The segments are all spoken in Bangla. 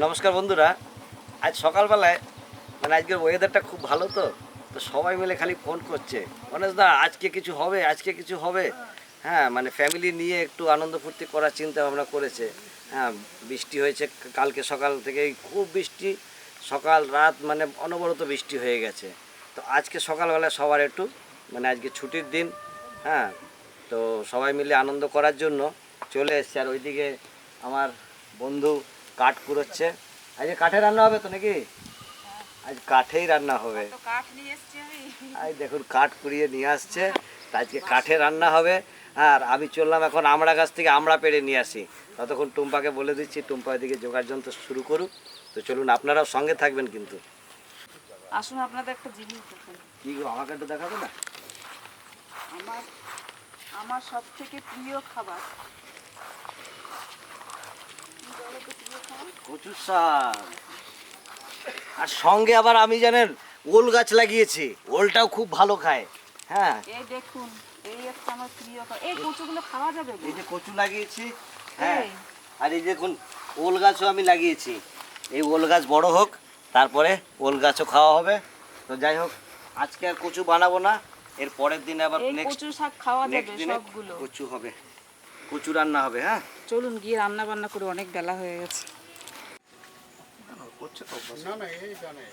নমস্কার বন্ধুরা। আজ সকালবেলায় মানে আজকের ওয়েদারটা খুব ভালো তো তো সবাই মিলে খালি ফোন করছে। অনেক দা, আজকে কিছু হবে? আজকে কিছু হবে? হ্যাঁ মানে ফ্যামিলি নিয়ে একটু আনন্দ ফুর্তি করার চিন্তা ভাবনা করেছে। হ্যাঁ বৃষ্টি হয়েছে কালকে সকাল থেকেই, খুব বৃষ্টি। সকাল রাত মানে অনবরত বৃষ্টি হয়ে গেছে। তো আজকে সকালবেলায় সবার একটু মানে আজকে ছুটির দিন হ্যাঁ তো সবাই মিলে আনন্দ করার জন্য চলে এসছে। আর ওইদিকে আমার বন্ধু কাঠ কুড়োচ্ছে। আজকে কাঠে রান্না হবে তো নাকি? আজ কাঠেই রান্না হবে। কাঠ নিয়ে এসছি আজ দেখুন কাঠ কুড়িয়ে নিয়ে আসছে। আজকে কাঠে রান্না হবে। আর আমি চললাম এখন আমড়া গাছ থেকে আমড়া পেড়ে নিয়ে আসি। ততক্ষণ টুম্পাকে বলে দিচ্ছি টুম্পা এদিকে জোগাড় যন্ত্র শুরু করুক। তো চলুন আপনারাও সঙ্গে থাকবেন কিন্তু। আসুন আপনাদের একটা জিনিস দেখুন কি গো আমাকে একটু দেখাবে না? আমার আমার সব থেকে প্রিয় খাবার কি বলো তো প্রিয় খাবার? কচুর শাক। আর সঙ্গে আবার আমি জানেন ওল গাছ লাগিয়েছি। ওলটাও খুব ভালো খায়। হ্যাঁ। এই দেখুন এই একটা আমার প্রিয় এই কচুগুলো খাওয়া যাবে এই যে কচু লাগিয়েছি হ্যাঁ। আর এই দেখুন ওল গাছও আমি লাগিয়েছি। এই ওল গাছ বড় হোক তারপরে ওল গাছও খাওয়া হবে। তো যাই হোক আজকে আর কচু বানাবো না। এর পরের দিনে আবার নেক্সট কচু শাক খাওয়া যাবে সবগুলো। কচু হবে। কচু রান্না হবে হ্যাঁ? চলুন গিয়ে রান্না বান্না করে অনেক বেলা হয়ে গেছে। না না এই জানে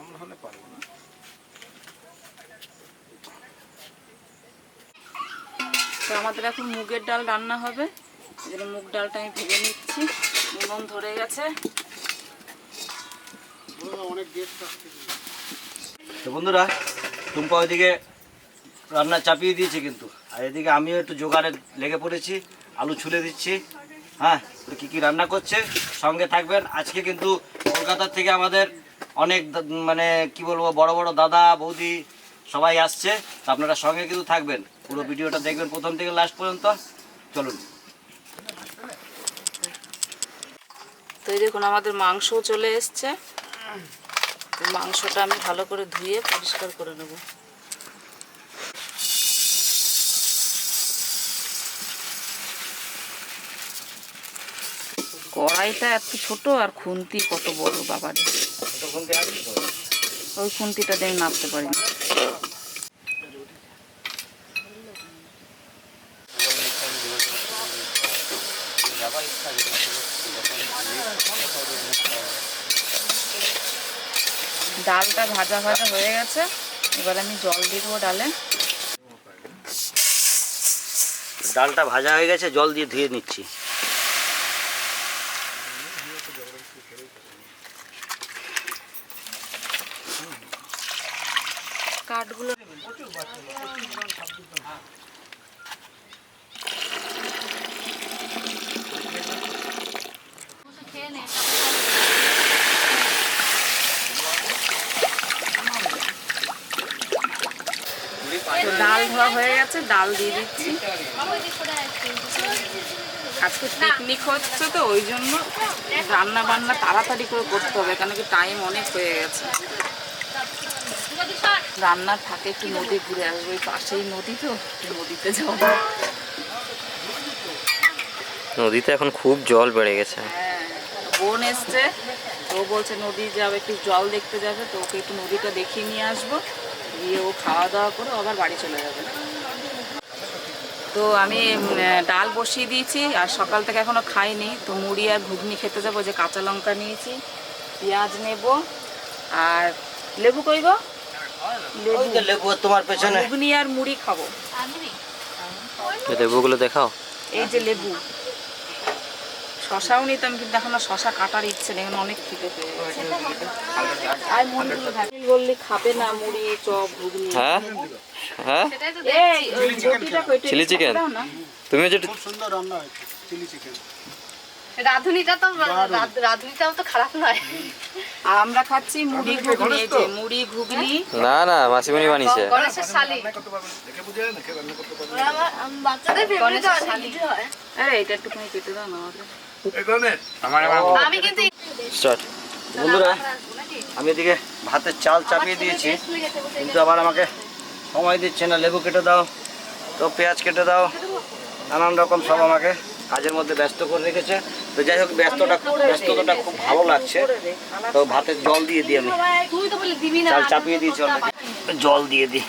আমরা হলে পারব না। তো আমাদের এখন মুগের ডাল রান্না হবে। এই জন্য মুগ ডালটা আমি ভেজে নিচ্ছি। নুন ধরে গেছে। অনেক তো বন্ধুরা টুম্পা ওইদিকে রান্না চাপিয়ে দিয়েছে কিন্তু। আর এদিকে আমিও একটু জোগাড়ে লেগে পড়েছি, আলু ছুলে দিচ্ছি। হ্যাঁ কী কী রান্না করছে, সঙ্গে থাকবেন। আজকে কিন্তু কলকাতার থেকে আমাদের অনেক মানে কি বলব, বড় বড় দাদা, বৌদি সবাই আসছে। তো আপনারা সঙ্গে কিন্তু থাকবেন। পুরো ভিডিওটা দেখবেন প্রথম থেকে লাস্ট পর্যন্ত। চলুন। তো এই দেখুন, আমাদের মাংসও চলে এসছে। মাংসটা আমি ভালো করে ধুয়ে পরিষ্কার করে নেব। কড়াইটা এত ছোট আর খুন্তি কত বড়, বাবার। ওই খুন্তিটা দিয়ে নাপতে পারি না। ডালটা ভাজা ভাজা হয়ে গেছে। এবার আমি জল দেবো ডালে। ডালটা ভাজা হয়ে গেছে, জল দিয়ে ধুয়ে নিচ্ছি। ডাল ধোয়া হয়ে গেছে ডাল দিয়ে দিচ্ছি। আজকে পিকনিক হচ্ছে তো ওই জন্য রান্না বান্না তাড়াতাড়ি করে করতে হবে কেন কি টাইম অনেক হয়ে গেছে। রান্নার থাকে একটু নদী ঘুরে আসব ওই পাশেই নদী তো নদীতে যাব। নদীতে এখন খুব জল বেড়ে গেছে। হ্যাঁ বোন এসছে ও বলছে নদী যাবে একটু জল দেখতে যাবে তো ওকে একটু নদীটা দেখিয়ে নিয়ে আসব গিয়ে ও খাওয়া দাওয়া করে আবার বাড়ি চলে যাবে। তো আমি ডাল বসিয়ে দিয়েছি আর সকাল থেকে এখনও খাইনি তো মুড়ি আর ঘুগনি খেতে যাব যে কাঁচা লঙ্কা নিয়েছি পেঁয়াজ নেব আর লেবু কইব ওই তো লেবু তোমার পেছনে। ঘুগনি আর মুড়ি খাব। লেবুগুলো দেখাও। এই যে লেবু। শশাও নিতাম কিন্তু এখন শশা কাটার ইচ্ছে নেই এখন অনেক খিদে পেয়ে গেছে। আর বললে খাবে না মুড়ি চপ ঘুগনি। হ্যাঁ? হ্যাঁ? এই ওই রুটিটা কইটে Chili chicken? দাও না। তুমিও যেটা সুন্দর রান্না হয়েছে চিলি চিকেন রাঁধুনিটা তো রাধ- রাঁধুনিটাও তো খারাপ নয়। আর আমরা খাচ্ছি মুড়ি ঘুগনি এই যে মুড়ি ঘুগনি। না না মাসিমণি বানিয়েছে। গণেশের শালি। বাচ্চাদের ফেভারিট হয় আরে এটা একটুখানি কেটে দাও না আমি কিন্তু স্টার্ট। বন্ধুরা আমি এদিকে ভাতের চাল চাপিয়ে দিয়েছি। কিন্তু আবার আমাকে সময় দিচ্ছে না লেবু কেটে দাও তো পেঁয়াজ কেটে দাও নানান রকম সব আমাকে কাজের মধ্যে ব্যস্ত করে রেখেছে। তো যাই হোক ব্যস্তটা ব্যস্ততাটা খুব ভালো লাগছে। তো ভাতের জল দিয়ে দিই আমি। তুই তো বলে দিবি না চাল চাপিয়ে দিই জল জল দিয়ে দিই।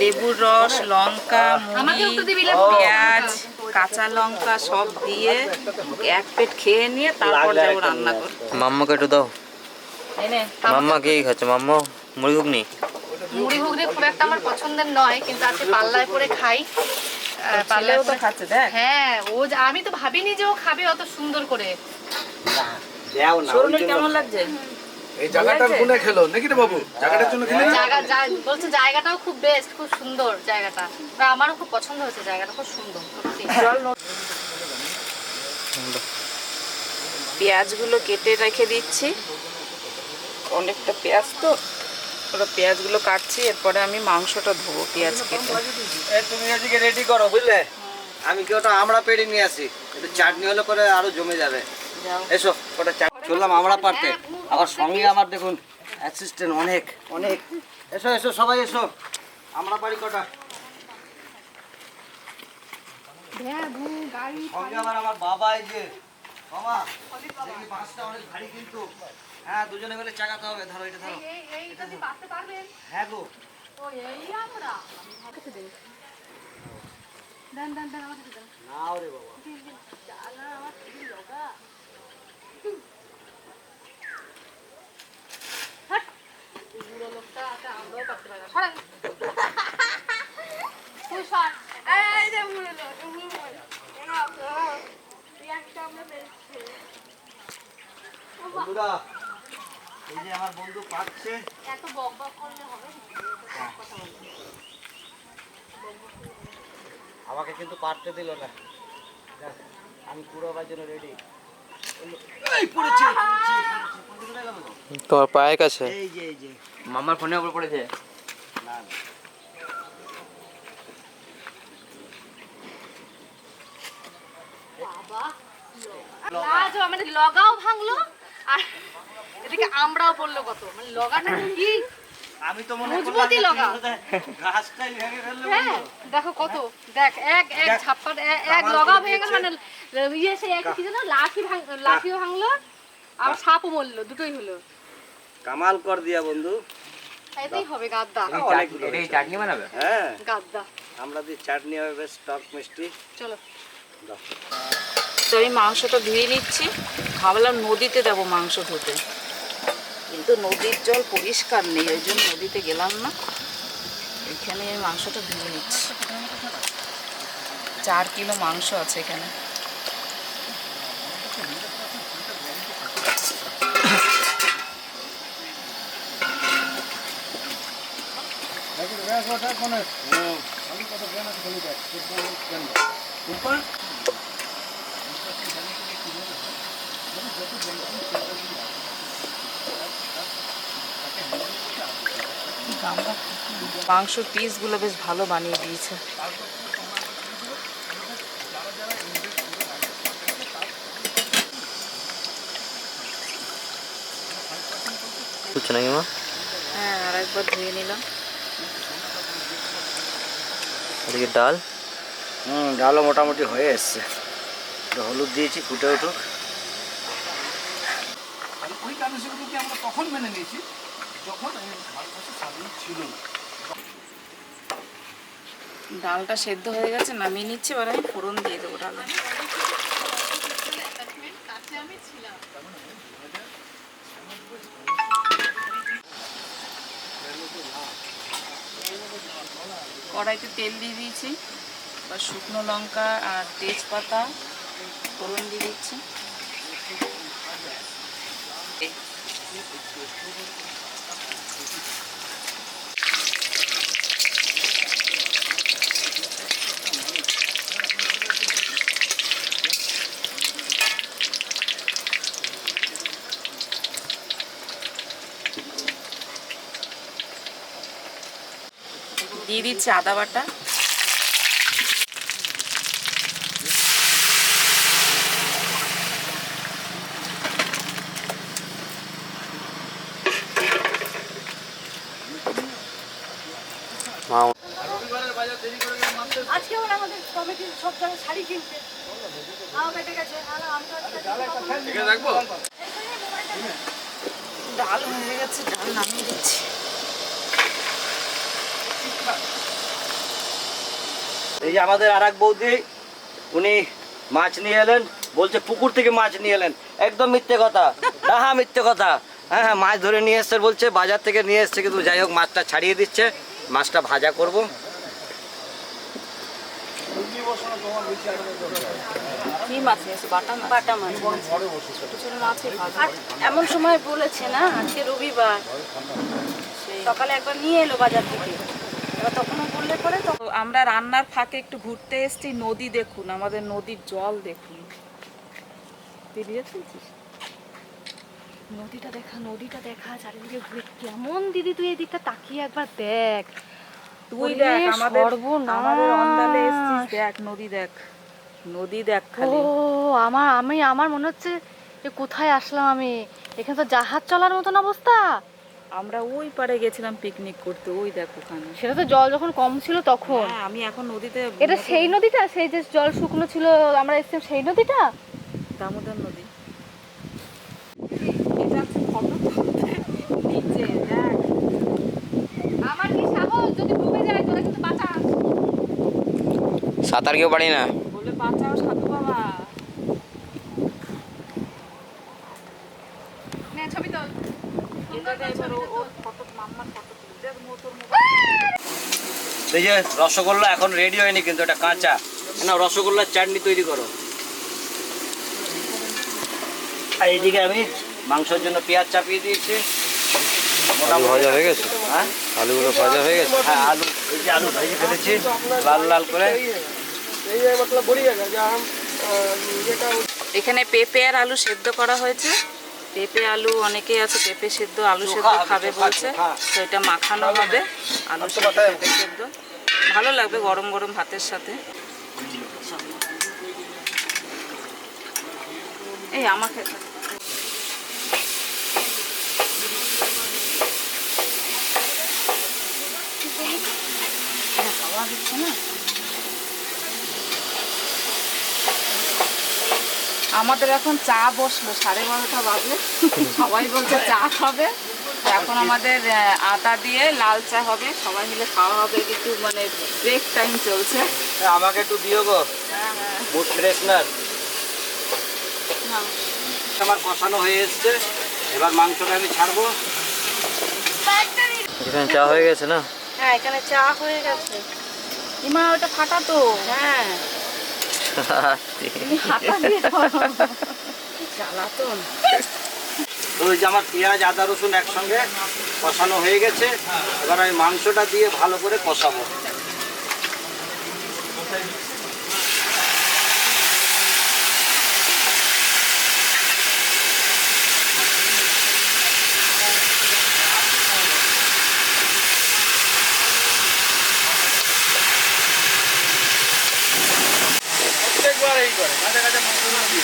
লেবুর রস লঙ্কা মুড়ি একটু দিবি লেবু? পেঁয়াজ কাঁচা লঙ্কা সব দিয়ে এক পেট খেয়ে নিয়ে তারপর যাব রান্না করতে। মাম্মাকে একটু দাও। মাম্মা কি খাচ্ছে? মাম্মা মুড়ি ঘুগনি মুড়ি ঘুগনি খুব একটা আমার পছন্দের নয় কিন্তু আজকে পাল্লায় করে খাই। পাল্লায় তো খাচ্ছে দেখ। হ্যাঁ ও আমি তো ভাবিনি যে ও খাবে অত সুন্দর করে। দেও না ওই কেমন লাগছে? এই জায়গাটার খেলো নাকি রে বাবু? জায়গাটার জন্য খেলে জায়গা বলছে জায়গাটাও খুব বেস্ট খুব সুন্দর জায়গাটা। আর আমারও খুব পছন্দ হয়েছে জায়গাটা খুব সুন্দর পেঁয়াজগুলো কেটে রেখে দিচ্ছি। অনেকটা পেঁয়াজ তো। ওটা পেঁয়াজগুলো কাটছি এরপরে আমি মাংসটা ধোবো পেঁয়াজ কেটে। তুমি আজকে রেডি করো বুঝলে? আমি কি ওটা আমরা পেড়ে নিয়ে আসি? একটু চাটনি হলে করে আরও জমে যাবে। এসো ওটা চললাম আমরা পারতে আবার সঙ্গে আমার দেখুন অ্যাসিস্ট্যান্ট অনেক অনেক। এসো এসো সবাই এসো। আমরা পারি কটা। সঙ্গে আবার আমার বাবা এই যে বাবা দেখি বাসটা অনেক ভারী কিন্তু হ্যাঁ দুজনে মিলে চাকাতে হবে ধরো এটা ধরো হ্যাঁ গো নাও রে বাবা বন্ধুরা এই যে আমার বন্ধু পাচ্ছে এত বক বক করলে হবে আমাকে কিন্তু পারতে দিল না আমি পুরো জন্য রেডি? তোমার পায়ের কাছে এই যে এই যে মাম্মার ফোনের উপর পড়েছে না না। লাজ মানে লগাও ভাঙলো আর এদিকে আমরাও পড়ল কত। মানে লগাটা কি? আমি তো মনে মজবুতি লগা। গাছটাই ভেঙে ফেললে হ্যাঁ দেখো কত। দেখ এক এক ছাপ্পা এক- লগাও ভেঙে গেল মানে ইয়ে সে এক কি জানো লাঠি ভাঙ লাঠিও ভাঙলো আর সাপও মরলো দুটোই হলো। কামাল কর দিয়া বন্ধু। এটাই হবে গাদ্দা। অনেকগুলো চাটনি বানাবে? হ্যাঁ। গাদ্দা। আমরা দিয়ে চাটনি হবে বেশ টক মিষ্টি। চলো। দাও। তো আমি মাংসটা ধুয়ে নিচ্ছি। ভাবলাম নদীতে দেবো মাংস ধুতে। কিন্তু নদীর জল পরিষ্কার নেই, ওই জন্য নদীতে গেলাম না। এখানে মাংসটা ধুয়ে নিচ্ছি। চার কিলো মাংস আছে এখানে। মাংসর পিসগুলো বেশ ভালো বানিয়ে দিয়েছে। হ্যাঁ আর একবার ধুয়ে নিলাম। ডাল? হুম ডালও মোটামুটি হয়ে এসছে। হলুদ দিয়েছি ফুটে উঠুক। আর ওই আমরা তখন মেনে নিয়েছি, যখন ভারতবর্ষে স্বাধীন ছিল না। ডালটা সেদ্ধ হয়ে গেছে, নামিয়ে নিচ্ছি, এবার আমি ফোড়ন দিয়ে দেবো ডালে কড়াইতে তেল দিয়ে দিয়েছি বা শুকনো লঙ্কা আর তেজপাতা ফোড়ন দিয়ে দিচ্ছি। দিয়ে দিচ্ছি আদা বাটা আজকে ওরা আমাদের কমিটির সব জায়গায় শাড়ি কিনতে আমার পেটে গেছে আর আমি তো আজকে এখানে রাখব? ডাল হয়ে গেছে ডাল নামিয়ে দিচ্ছি। এই যে আমাদের আর এক বৌদি উনি মাছ নিয়ে এলেন বলছে পুকুর থেকে মাছ নিয়ে এলেন। একদম মিথ্যে কথা ডাহা মিথ্যে কথা। হ্যাঁ হ্যাঁ মাছ ধরে নিয়ে এসছে বলছে বাজার থেকে নিয়ে এসছে কিন্তু যাই হোক মাছটা ছাড়িয়ে দিচ্ছে মাছটা ভাজা করব। কি মাছ নিয়েছো বাটা মাছ। বাটা মাছ। ছোট ছোট মাছই ভাজা এমন সময় বলেছে না আজকে রবিবার। সকালে একবার নিয়ে এলো বাজার থেকে। তখনও বললে পরে তো আমরা রান্নার ফাঁকে একটু ঘুরতে এসেছি নদী দেখুন আমাদের নদীর জল দেখুন। বেরিয়ে ফেলছিস নদীটা দেখা নদীটা দেখা চারিদিকে ঘুরে কেমন দিদি তুই এদিকটা তাকিয়ে একবার দেখ। তুই দেখ আমাদের। আমাদের অন্দালে এসেছিস দেখ নদী দেখ। নদী দেখ ও আমার আমি আমার মনে হচ্ছে যে কোথায় আসলাম আমি? এখানে তো জাহাজ চলার মতন অবস্থা। আমরা ওই পারে গেছিলাম পিকনিক করতে ওই দেখ ওখানে। সেটা তো জল যখন কম ছিল তখন। হ্যাঁ আমি এখন নদীতে এটা সেই নদীটা? সেই যে জল শুকনো ছিল আমরা এসেছিলাম সেই নদীটা? দামোদর নদী। এটা হচ্ছে ফটো তুলতে নিচে দেখ। আমার কি সাহস? যদি ডুবে যায় তোরা কিন্তু বাঁচা। সাঁতার কেউ পারি না বলে বাঁচাও সাধু বাবা নে ছবি তোল এটাকে এবার ও- ওর ফটো মাম্মার ফটো তুলে দেখ মোটর মোবাইল এই যে রসগোল্লা এখন রেডি হয়নি কিন্তু এটা কাঁচা। না রসগোল্লার চাটনি তৈরি করো। আর এইদিকে আমি মাংসের জন্য পেঁয়াজ চাপিয়ে দিয়েছি। আলু ভাজা হয়ে গেছে? হ্যাঁ? আলুগুলো ভাজা হয়ে গেছে? হ্যাঁ আলু এই যে আলু ভেজে ফেলেছি লাল লাল করে। এখানে পেঁপে আর আলু সেদ্ধ করা হয়েছে। পেঁপে আলু অনেকেই আছে পেঁপে সেদ্ধ আলু সেদ্ধ খাবে বলছে। তো এটা মাখানো হবে। আলু সেদ্ধ পেঁপে সেদ্ধ। ভালো লাগবে গরম গরম ভাতের সাথে। এই আমাকে হাওয়া দিচ্ছে না আমাদের এখন চা বসল, সাড়ে বারোটা বাজে। সবাই বলছে চা খাবে। এখন আমাদের আটা দিয়ে লাল চা হবে। সবাই মিলে খাওয়া হবে কিন্তু মানে ব্রেক টাইম চলছে। আমাকে একটু দিও গো। মুড ফ্রেশনার আমার কষানো হয়ে এসছে। এবার মাংসটা আমি ছাড়বো। এখানে চা হয়ে গেছে না? হ্যাঁ এখানে চা হয়ে গেছে। ইমা ওটা ফাটা তো। হ্যাঁ। হাতা দিয়ে জ্বালাতন। ওই যে আমার পেঁয়াজ, আদা, রসুন একসঙ্গে কষানো হয়ে গেছে। এবার আমি মাংসটা দিয়ে ভালো করে কষাবো।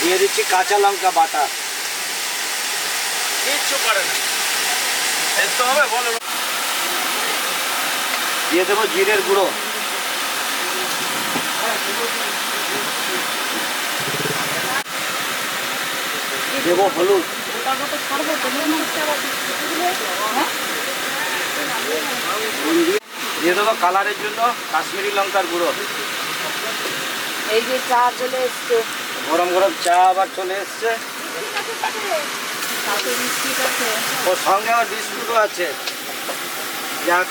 দিয়ে দিচ্ছি কাঁচা লঙ্কা বাটা। কিচ্ছু করে না। এর তো হবে বলো। দিয়ে দেবো জিরের গুঁড়ো। দেবো হলুদ। দিয়ে দেবো কালারের জন্য কাশ্মীরি লঙ্কার গুঁড়ো। এই যে চা চলে এসছে। গরম গরম চা আবার চলে এসছে। ওর সঙ্গে আবার বিস্কুটও আছে। যাক।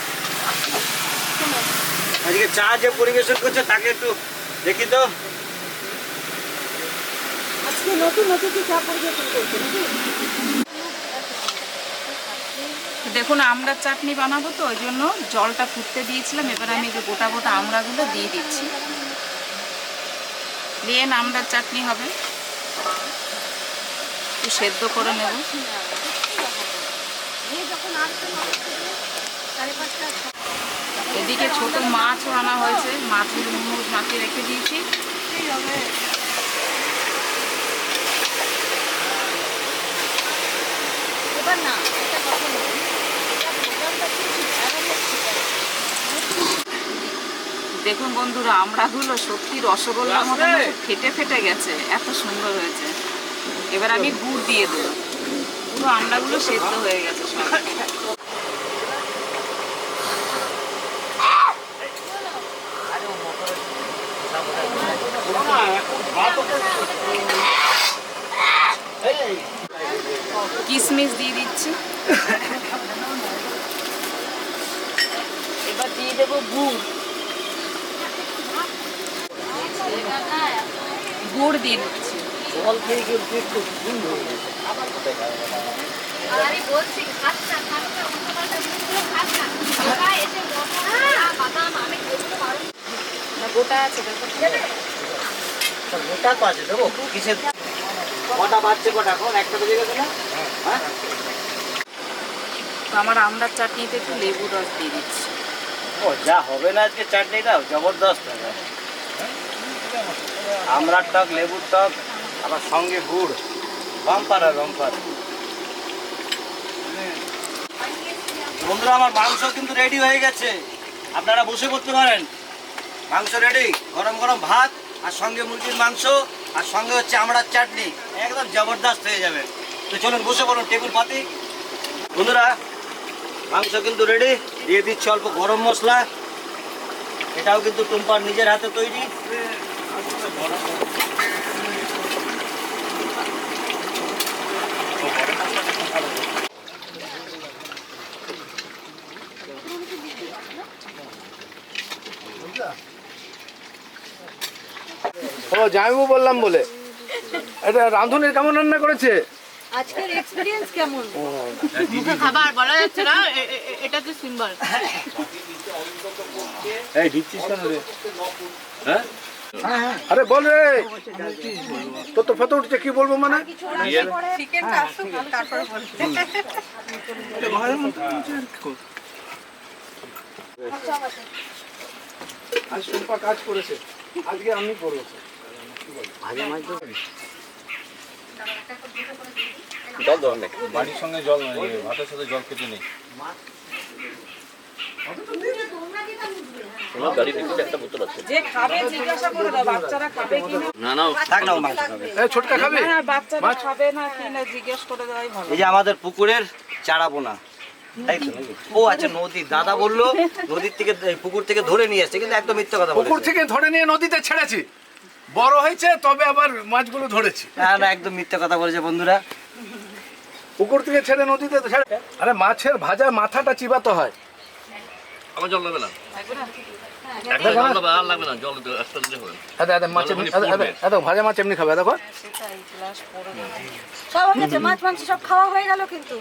আজকে চা যে পরিবেশন করছে তাকে একটু দেখি তো। আজকে নতুন নতুন চা পরিবেশন করছে দেখুন আমরা চাটনি বানাবো তো ওই জন্য জলটা ফুটতে দিয়েছিলাম। এবার আমি যে গোটা গোটা আমড়াগুলো দিয়ে দিচ্ছি। দিয়ে আমড়ার চাটনি হবে। একটু সেদ্ধ করে নেব। এদিকে ছোট মাছও আনা হয়েছে। মাছের হলুদ মাখিয়ে রেখে দিয়েছি। এবার না এটা কথা দেখুন বন্ধুরা আমরা আমড়াগুলো সত্যি রসগোল্লার মতো ফেটে ফেটে গেছে। এত সুন্দর হয়েছে। এবার আমি গুড় দিয়ে দেবো। পুরো আমড়াগুলো সেদ্ধ হয়ে গেছে সব। কিশমিশ দিয়ে দিচ্ছি। এবার দিয়ে দেবো গুড়। গুড় দিচ্ছি জল খেয়ে কিন্তু একটু ভুল হয়ে গেছে। আমি বলছি খাস না খাস না অন্য খাস না। বাবা এসে বাদাম আমি পারব না। গোটা আছে দেখো গোটা তো আছে দেবো? কিসের? কটা বাজছে কটা এখন? একটা বেজে গেছে না? হ্যাঁ? তো আমার আমড়ার চাটনিতে একটু লেবু রস দিয়ে দিচ্ছি। ও যা হবে না আজকে চাটনিটা জবরদস্ত। হবে আমরার টক লেবুর টক আবার সঙ্গে গুড়। বাম্পার আর বাম্পার বন্ধুরা, আমার মাংস কিন্তু রেডি হয়ে গেছে। আপনারা বসে করতে পারেন। মাংস রেডি গরম গরম ভাত আর সঙ্গে মুরগির মাংস আর সঙ্গে হচ্ছে আমড়ার চাটনি। একদম জবরদস্ত হয়ে যাবে। তো চলুন, বসে বলুন টেবিল পাতি। বন্ধুরা, মাংস কিন্তু রেডি দিয়ে দিচ্ছে অল্প গরম মশলা। এটাও কিন্তু টুম্পার নিজের হাতে তৈরি। ও জামাইবু বললাম বলে। এটা রাঁধুনি কেমন রান্না করেছে? আজকের এক্সপিরিয়েন্স কেমন? খাবার বলা যাচ্ছে না এ- এ- এ- এটা তো সিম্বল। এই দিচ্ছিস কেন রে? আরে বল রে। তোর তো ফটো উঠছে কি বলব মানে? আজ টুম্পা কাজ করেছে। আজকে আমি করব। বাড়ির সঙ্গে জল ভাতের সাথে জল খেতে নেই। যে খাবে জিজ্ঞাসা করে দাও বাচ্চারা খাবে না? ও মাংস খাবে। এই ছোটকা খাবে? বাচ্চারা খাবে না কিনা জিজ্ঞেস করে দেওয়াই ভালো। এই যে আমাদের পুকুরের চারা বোনা। তাই তো নাকি? ও আচ্ছা নদী। দাদা বলল নদীর থেকে পুকুর থেকে ধরে নিয়ে এসছে কিন্তু একদম মিথ্যে কথা পুকুর বলেছে। থেকে ধরে নিয়ে নদীতে ছেড়েছি। বড় হয়েছে তবে আবার মাছগুলো ধরেছি। না না একদম মিথ্যে কথা বলেছে বন্ধুরা। পুকুর থেকে ছেড়ে নদীতে ছেড়ে আরে মাছের ভাজা মাথাটা চিবাতে হয়। আমার জল লাগবে না। দেখো না? জল আর লাগবে না জল একটা দিলে হবে। এ দেখো, মাছ এমনি- ভাজা মাছ এমনি খাবে দেখো। সেটাই পড়ে মাছ মাংস সব খাওয়া হয়ে গেল কিন্তু।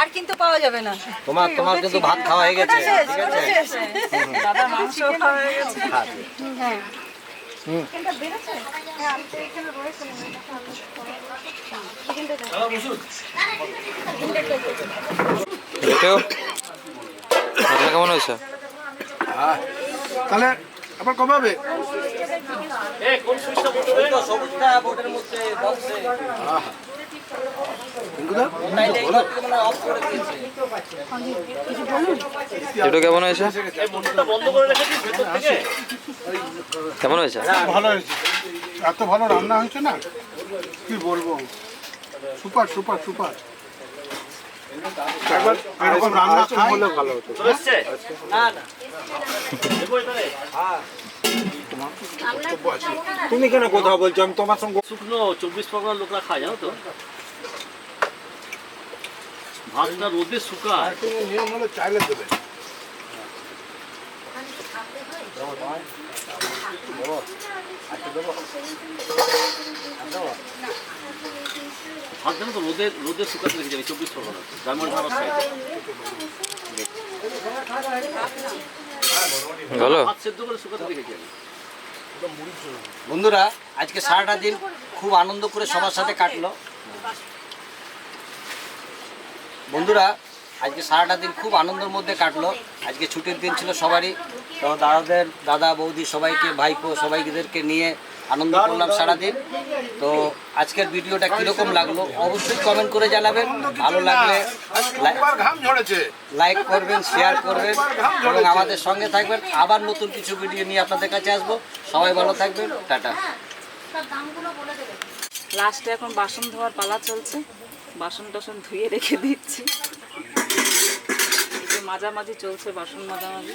আর কিন্তু পাওয়া যাবে না। তোমার তোমার কিন্তু ভাত খাওয়া হয়ে গেছে। ঠিক আছে? দাদা মাংস খাওয়া হয়ে গেছে? হ্যাঁ। চিকেনটা বেরোচ্ছে? হ্যাঁ, আমি তো এখানে রয়েছি কেমন হয়েছে? তাহলে আবার কবে হবে? ওই তো বোর্ডের মধ্যে বক্সে রিঙ্কুদা? অফ করে দিয়েছে এটা কেমন হয়েছে? কেমন হয়েছে? ভালো হয়েছে। এত ভালো রান্না হয়েছে না? কি বলব? Super super super. এরকম রান্না হলে ভালো হতো। না না। তুমি কেন কথা বলছো? আমি তোমার সঙ্গে শুকনো চব্বিশ পরগনার লোকরা খায় জানো তো? ভাতটা রোদে শুকায়। তুমি নিয়ম হলে চাইলে দেবে। ভাত জানো তো রোদে রোদে শুকাতে রেখে যাবে চব্বিশ পরগনা। হারবার সাইডে ভাত সেদ্ধ করে শুকাতে রেখে যাবে। বন্ধুরা আজকে সারাটা দিন খুব আনন্দ করে সবার সাথে কাটলো। বন্ধুরা, আজকে সারাটা দিন খুব আনন্দের মধ্যে কাটলো। আজকে ছুটির দিন ছিল সবারই। তো দাদাদের, দাদা, বৌদি সবাইকে, ভাইপো সবাইদেরকে নিয়ে আনন্দ করলাম সারাদিন। তো আজকের ভিডিওটা কীরকম লাগল অবশ্যই কমেন্ট করে জানাবেন। ভালো লাগলে লাইক করবেন শেয়ার করবেন এবং আমাদের সঙ্গে থাকবেন। আবার নতুন কিছু ভিডিও নিয়ে আপনাদের কাছে আসব। সবাই ভালো থাকবেন। টাটা। লাস্টে এখন বাসন ধোয়ার পালা চলছে। বাসন টাসন ধুয়ে রেখে দিচ্ছি। মাঝামাঝি চলছে বাসন মাঝামাঝি।